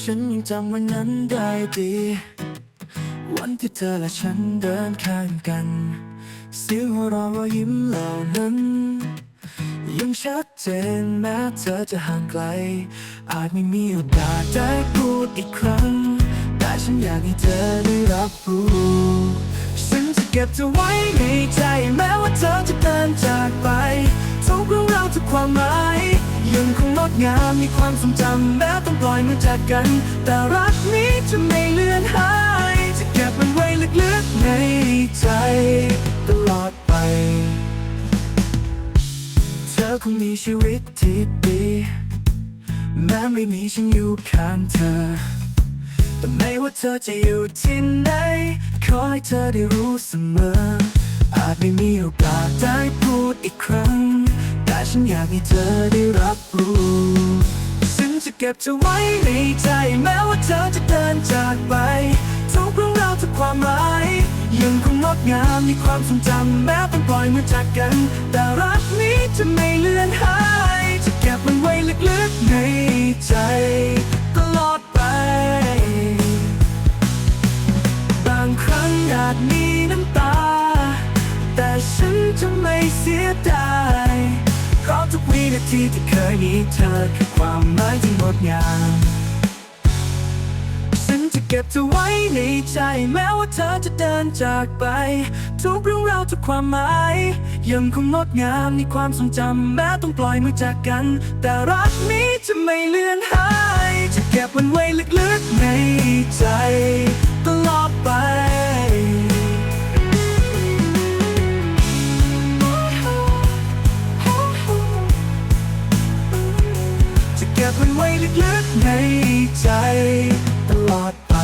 ฉันยังจำวันนั้นได้ดี วันที่เธอและฉันเดินข้างกัน เสียงหัวเราะรอยยิ้มเหล่านั้น ยังชัดเจนแม้เธอจะห่างไกล อาจไม่มีโอกาสได้พูดอีกครั้ง แต่ฉันอยากให้เธอได้รับรู้ ฉันจะเก็บเธอไว้ในใจแม้ว่า งามมีความทรงจำแม้ต้องปล่อยมือจากกัน แต่รักนี้จะไม่เลือนหาย จะเก็บมันไว้ลึกๆในใจ ตลอดไป เธอคงมีชีวิตที่ดีแม้ไม่มีฉันอยู่ข้างเธอ แต่ไม่ว่าเธอจะอยู่ที่ไหน ขอให้เธอได้รู้เสมอ อาจไม่มีโอกาสได้พูดอีกครั้ง แต่ฉันอยากให้เธอได้รับรู้ เก็บเธอไว้ในใจแม้ว่าเธอจะเดินจากไป ทุกเรื่องราวทุกความหมาย ยังคงงดงามมีความทรงจำแม้ต้องปล่อยมือจากกัน แต่รักนี้จะไม่เลือนหาย จะเก็บมันไว้ลึกๆในใจ ตลอดไป บางครั้งอาจมีน้ำตา แต่ฉันจะไม่เสียดาย ทุกวินาทีที่เคยมีเธอคือความหมายที่งดงามฉันจะเก็บเธอไว้ในใจแม้ว่าเธอจะเดินจากไป ทุกเรื่องราวทุกความหมาย ยังคงงดงามในความทรงจำแม้ต้องปล่อยมือจากกัน แต่รักนี้จะไม่เลือนหาย ลึกในใจตลอดไป